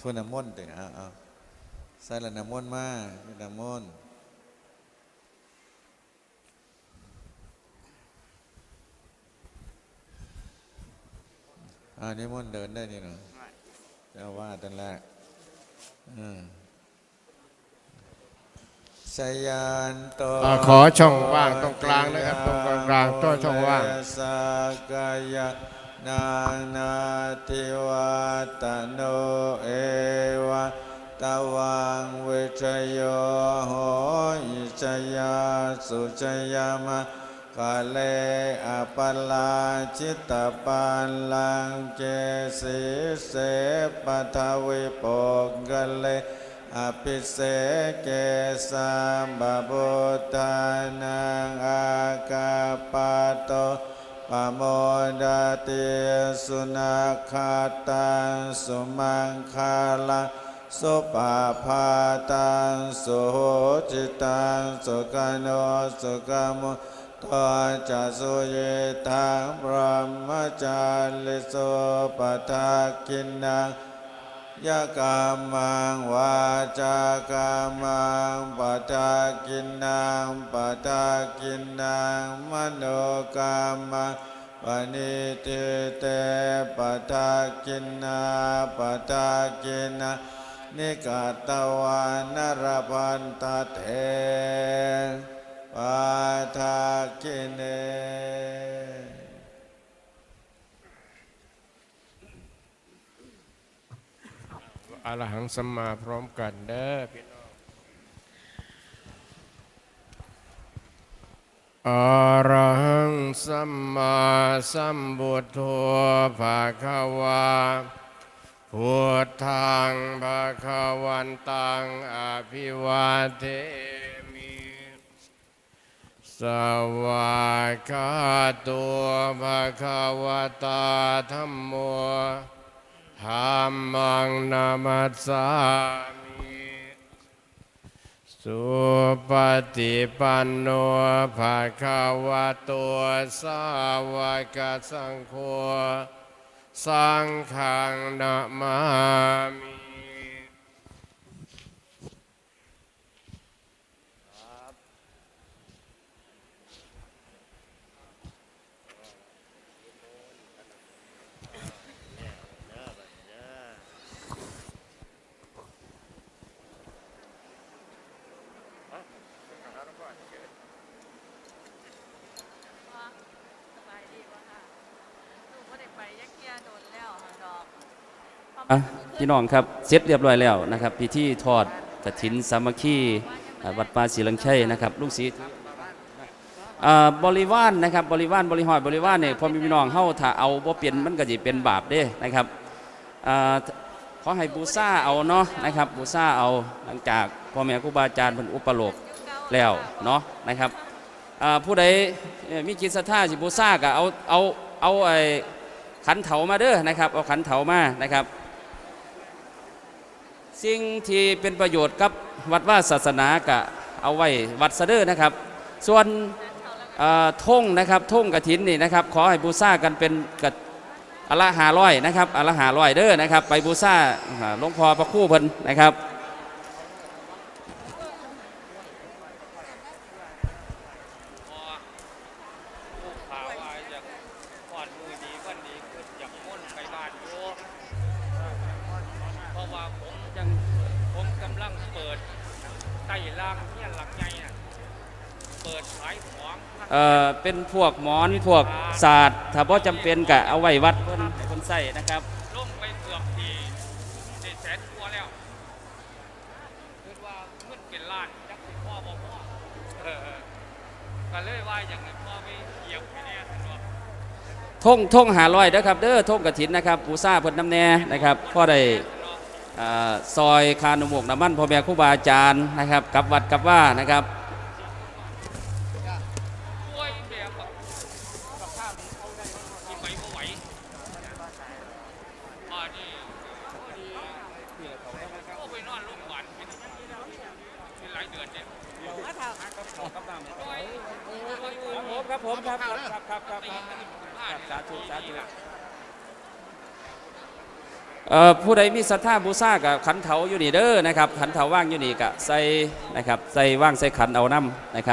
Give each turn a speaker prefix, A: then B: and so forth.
A: ทวนน้ำมนต์เด้อเอาเอาใส่ละน้ำมนต์มาน้ำมนต์อ่านิมนต์เดินได้นี่เนาะเจ้าว่าตันแรกอืมชยานโต
B: อ่าขอช่องว่างตรงกลางนะครับ ตรงกลางๆตัวช่องว่าง
A: สกาย นานาทิวัตโนเอวะตวังเวชโยโหอิชยาสุชยามะกาเลอปลาจิตตปันลังเจสิเสปัทวิปกกเลอภิเสกเกสัมบาบุตานังอากาปาโต ปโมดาติสุนาคาตังสุมังคาลังสุปาพาตังสุโหจิตังสุกาโนสุกามุตัวจัสุเยทังพระมจาริสุปทาคินัง ยกามังวาจากามังปะทากินนังปะทากินนังมโนกามังปณิทิเตปะทากินนาปะทากินนานิกาตวานรพันตเตปะทากินเน
B: อรหังสัมมาพร้อมกันเด้อพี่น้องอรหังสัมมาสัมพุทโธภาควาพุทธังภาควันตังอภิวาเทมิสวากาตัวภะควตาธัมโม ธัมมังนามัสสามิสุปฏิปันโนภะคะวะตัวสาวกสังโฆสังฆังนามามิ
C: ว่าสบายดีวะค่ะหนูก็ได้ไปยักเกียโดนแล้วค่ะด อะ
D: พี่น้องครับเสร็จเรียบร้อยแล้วนะครับพิธีทอดกฐินสามัคคีวัดป่าศรีลังชัยนะครับลูกศิษย์บริวารนะครับบริวารบริหารบริวารเนี่ยพอมีพี่น้องเฮาถ้าเอาบ่เปลี่ยนมันก็สิเป็นบาปเด้นะครับอขอให้บูชาเอาเนาะนะครับบูชาเอาหลังจากพ่อแม่ครูบาอาจารย์เพิ่นอุปโลกแล้วเนาะนะครับผู้ใดมีจิตศรัทธาสิบูชาก็เอาเอาเอาไอ้ ขันเถามาเด้อนะครับเอาขันเถามานะครับ สิ่งที่เป็นประโยชน์กับวัดว่าศาสนากะเอาไว้วัดเสะเดอนะครับ ส่วนท่งนะครับท่งกระถินนี่นะครับขอให้บูชากันเป็นกอละหาร้อยนะครับอละหาร้อยเด้อนะครับ ไปบูชาหลวงพ่อพระคู่เพิ่นนะครับ
E: ใต้ล่างเนี่ยหลังไงน่ะเปิดขายของ
D: เอ่อเป็นพวกหมอนพวกศาสตร์ถ้าบ่จำเป็นก็เอาไว้วัดเพิ่นให้เพิ่นใส่นะครับ
E: ลงไปเกือบทีเจ็ดแสนตัวแล้วคือว่าเงินเป็นล้านจักสิพ่อบ่พ่อเออก็เลยว่าอย่างนี้พ่อไปเหยียบไปเนี่ยสนุก
D: ท่งท่งหาร้อยเด้อครับเด้อท่งกระถินนะครับบูชาเพิ่นน้ำแน่นะครับพ่อได้อ่า ซอยคานุโมกน้ำมันพ่อแม่ครูบาอาจารย์นะครับกับวัดกับว่านะครับครับผมครับครับครับครับครับ
E: ตีกันผ้า
D: สาธุสาธุ ผู้ใดมีศรัทธาบูชากับขันเถาอยู่นี่เด้อนะครับขันเถาว่างอยู่นี่กะใส่นะครับใส่ว่างใส่ขันเอาน้ำนะครับ